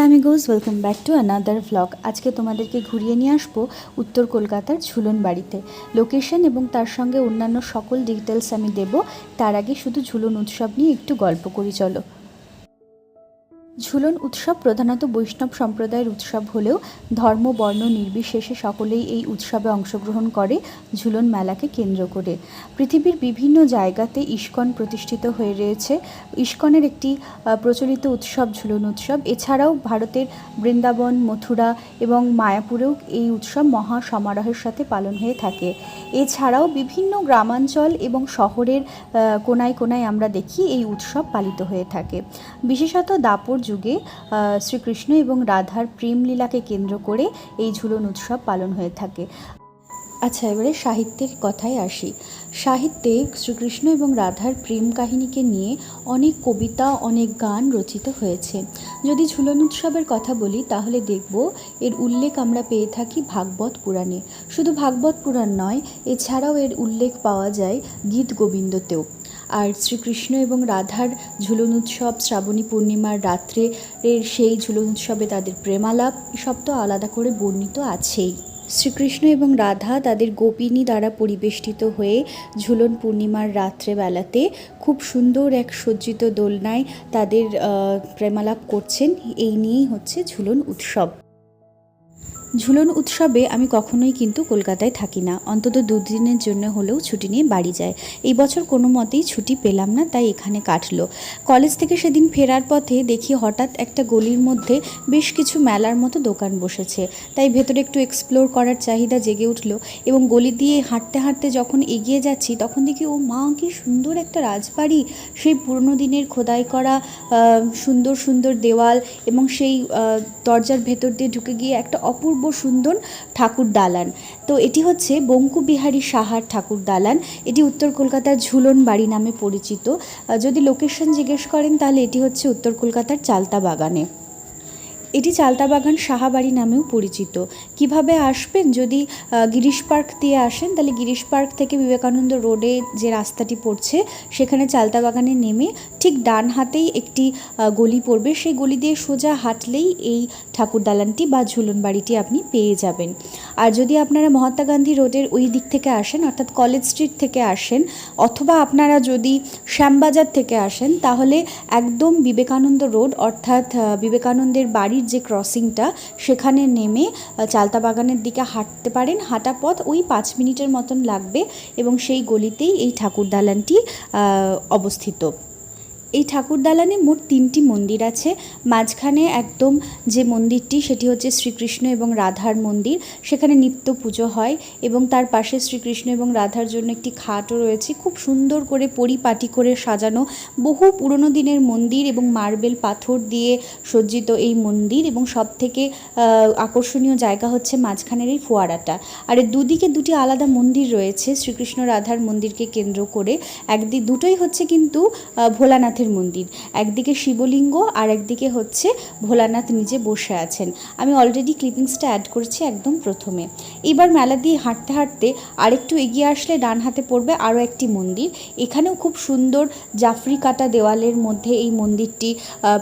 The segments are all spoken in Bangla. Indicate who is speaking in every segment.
Speaker 1: আমি guys welcome back to another vlog আজকে তোমাদেরকে ঘুরিয়ে নিয়ে আসব উত্তর কলকাতার ঝুলন বাড়িতে। লোকেশন এবং তার সঙ্গে অন্যান্য সকল ডিটেলস আমি দেব। তার আগে শুধু ঝুলন উৎসব নিয়ে একটু গল্প করি, চলো। ঝুলন উৎসব প্রধানত বৈষ্ণব সম্প্রদায়ের উৎসব হলেও ধর্ম, বর্ণ, নির্বিশেষে সকলেই এই উৎসবে অংশগ্রহণ করে ঝুলন মেলাকে কেন্দ্র করে। পৃথিবীর বিভিন্ন জায়গাতে ইস্কন প্রতিষ্ঠিত হয়ে রয়েছে। ইস্কনের একটি প্রচলিত উৎসব ঝুলন উৎসব। এছাড়াও ভারতের বৃন্দাবন, মথুরা এবং মায়াপুরেও এই উৎসব মহা সমারোহের সাথে পালন হয়ে থাকে। এছাড়াও বিভিন্ন গ্রামাঞ্চল এবং শহরের কোনায় কোনায় আমরা দেখি এই উৎসব পালিত হয়ে থাকে। বিশেষত দাপর যুগে শ্রীকৃষ্ণ এবং রাধার প্রেম লীলাকে কেন্দ্র করে এই ঝুলন উৎসব পালন হয়ে থাকে। আচ্ছা এবারে সাহিত্যের কথায় আসি। সাহিত্যে শ্রীকৃষ্ণ এবং রাধার প্রেম কাহিনীকে নিয়ে অনেক কবিতা, অনেক গান রচিত হয়েছে। যদি ঝুলন উৎসবের কথা বলি, তাহলে দেখব এর উল্লেখ আমরা পেয়ে থাকি ভাগবত পুরাণে। শুধু ভাগবত পুরাণ নয়, এছাড়াও এর উল্লেখ পাওয়া যায় গীত গোবিন্দতেও। আর শ্রীকৃষ্ণ এবং রাধার ঝুলন উৎসব শ্রাবণী পূর্ণিমার রাত্রে এর সেই ঝুলন উৎসবে তাদের প্রেমালাপ সব তো আলাদা করে বর্ণিত আছেই। শ্রীকৃষ্ণ এবং রাধা তাদের গোপিনী দ্বারা পরিবেষ্টিত হয়ে ঝুলন পূর্ণিমার রাত্রেবেলাতে খুব সুন্দর এক সজ্জিত দোলনায় তাদের প্রেমালাপ করছেন। এই নিয়েই হচ্ছে ঝুলন উৎসব। ঝুলন উৎসবে আমি কখনোই কিন্তু কলকাতায় থাকি না। অন্তত দুদিনের জন্য হলেও ছুটি নিয়ে বাড়ি যায় এই বছর কোনো মতেই ছুটি পেলাম না, তাই এখানে কাটলো। কলেজ থেকে সেদিন ফেরার পথে দেখি হঠাৎ একটা গলির মধ্যে বেশ কিছু মেলার মতো দোকান বসেছে। তাই ভেতরে একটু এক্সপ্লোর করার চাহিদা জেগে উঠল এবং গলি দিয়ে হাঁটতে হাঁটতে যখন এগিয়ে যাচ্ছি, তখন দেখি, ও মা, কি সুন্দর একটা রাজবাড়ি! সেই পুরনো দিনের খোদাই করা সুন্দর সুন্দর দেওয়াল এবং সেই দরজার ভেতর দিয়ে ঢুকে গিয়ে একটা অপূর্ব সুন্দর ঠাকুর দালান। তো এটি হচ্ছে বঙ্কুবিহারী সাহার ঠাকুর দালান। এটি উত্তর কলকাতার ঝুলন বাড়ি নামে পরিচিত। যদি লোকেশন জিজ্ঞেস করেন তাহলে এটি হচ্ছে উত্তর কলকাতার চালতা বাগানে। এটি চালতাবাগান সাহাবাড়ি নামেও পরিচিত। কীভাবে আসবেন? যদি গিরিশ পার্ক দিয়ে আসেন, তাহলে গিরিশ পার্ক থেকে বিবেকানন্দ রোডে যে রাস্তাটি পড়ছে, সেখানে চালতাবাগানে নেমে ঠিক ডান হাতেই একটি গলি পড়বে। সেই গলি দিয়ে সোজা হাঁটলেই এই ঠাকুর দালানটি বা ঝুলন বাড়িটি আপনি পেয়ে যাবেন। আর যদি আপনারা মহাত্মা গান্ধী রোডের ওই দিক থেকে আসেন, অর্থাৎ কলেজ স্ট্রিট থেকে আসেন, অথবা আপনারা যদি শ্যামবাজার থেকে আসেন, তাহলে একদম বিবেকানন্দ রোড, অর্থাৎ বিবেকানন্দের বিবেকানন্দের বাড়ির যে ক্রসিংটা, সেখানে নেমে চালতা বাগানের দিকে হাঁটতে পারেন। হাঁটা পথ ওই পাঁচ মিনিটের মতন লাগবে এবং সেই গলিতেই এই ঠাকুর দালানটি অবস্থিত। এই ঠাকুর দালানে মোট তিনটি মন্দির আছে। মাঝখানে একদম যে মন্দিরটি সেটি হচ্ছে শ্রীকৃষ্ণ এবং রাধার মন্দির। সেখানে নিত্য পুজো হয় এবং তার পাশে শ্রীকৃষ্ণ এবং রাধার জন্য একটি খাটও রয়েছে। খুব সুন্দর করে পরিপাটি করে সাজানো বহু পুরনো দিনের মন্দির এবং মার্বেল পাথর দিয়ে সজ্জিত এই মন্দির এবং সব থেকে আকর্ষণীয় জায়গা হচ্ছে মাঝখানের এই ফোয়ারাটা। আর দুদিকে দুটি আলাদা মন্দির রয়েছে শ্রীকৃষ্ণ রাধার মন্দিরকে কেন্দ্র করে। একদিক দুটোই হচ্ছে কিন্তু আহ, ভোলানাথের মন্দির। একদিকে শিবলিঙ্গ আর একদিকে হচ্ছে ভোলানাথ নিজে বসে আছেন। আমি অলরেডি ক্লিপিংসটা অ্যাড করেছি একদম প্রথমে। এবার মেলা দিয়ে হাঁটতে হাঁটতে আরেকটু এগিয়ে আসলে ডান হাতে পড়বে আরও একটি মন্দির। এখানেও খুব সুন্দর জাফরি কাটা দেওয়ালের মধ্যে এই মন্দিরটি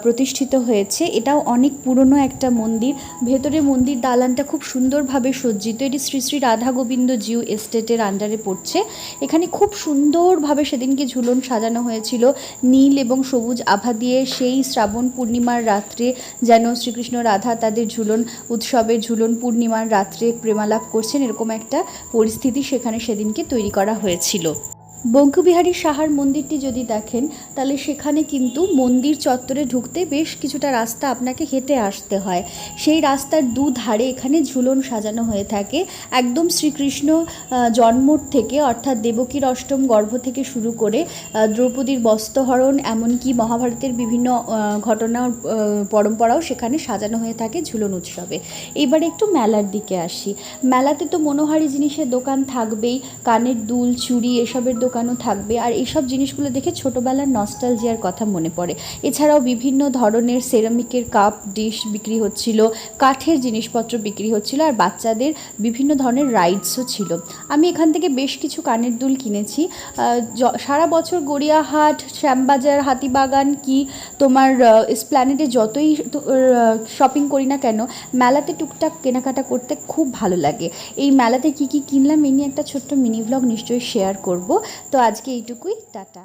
Speaker 1: প্রতিষ্ঠিত হয়েছে। এটাও অনেক পুরনো একটা মন্দির। ভেতরে মন্দির দালানটা খুব সুন্দরভাবে সজ্জিত। এটি শ্রী শ্রী রাধা গোবিন্দ জিউ এস্টেটের আন্ডারে পড়ছে। এখানে খুব সুন্দরভাবে সেদিনকে ঝুলন সাজানো হয়েছিল। নীল এবং সবুজ আভা দিয়ে সেই শ্রাবণ পূর্ণিমার রাত্রে যেন শ্রীকৃষ্ণ রাধা তাদের ঝুলন উৎসবে ঝুলন পূর্ণিমার রাত্রে প্রেমালাভ করছেন, এরকম একটা পরিস্থিতি সেখানে সেদিনকে তৈরি করা হয়েছিল। বঙ্কুবিহারী সাহার মন্দিরটি যদি দেখেন, তাহলে সেখানে কিন্তু মন্দির চত্বরে ঢুকতে বেশ কিছুটা রাস্তা আপনাকে হেঁটে আসতে হয়। সেই রাস্তার দু ধারে এখানে ঝুলন সাজানো হয়ে থাকে। একদম শ্রীকৃষ্ণ জন্মর থেকে, অর্থাৎ দেবকীর অষ্টম গর্ভ থেকে শুরু করে দ্রৌপদীর বস্ত্রহরণ, এমনকি মহাভারতের বিভিন্ন ঘটনা পরম্পরাও সেখানে সাজানো হয়ে থাকে ঝুলন উৎসবে। এবারে একটু মেলার দিকে আসি। মেলাতে তো মনোহারি জিনিসের দোকান থাকবেই। কানের দুল, চুড়ি এসবের দোকান দোকানও থাকবে। আর এইসব জিনিসগুলো দেখে ছোটোবেলার নস্টালজিয়ার কথা মনে পড়ে। এছাড়াও বিভিন্ন ধরনের সেরামিকের কাপ ডিশ বিক্রি হচ্ছিল, কাঠের জিনিসপত্র বিক্রি হচ্ছিল, আর বাচ্চাদের বিভিন্ন ধরনের রাইডসও ছিল। আমি এখান থেকে বেশ কিছু কানের দুল কিনেছি। সারা বছর গড়িয়াহাট, শ্যামবাজার, হাতিবাগান কি তোমার স্প্ল্যানেটে যতই শপিং করি না কেন, মেলাতে টুকটাক কেনাকাটা করতে খুব ভালো লাগে। এই মেলাতে কি কি কিনলাম এই নিয়ে একটা ছোট্ট মিনি ব্লগ নিশ্চয়ই শেয়ার করব। তো আজকে এইটুকুই টাটা।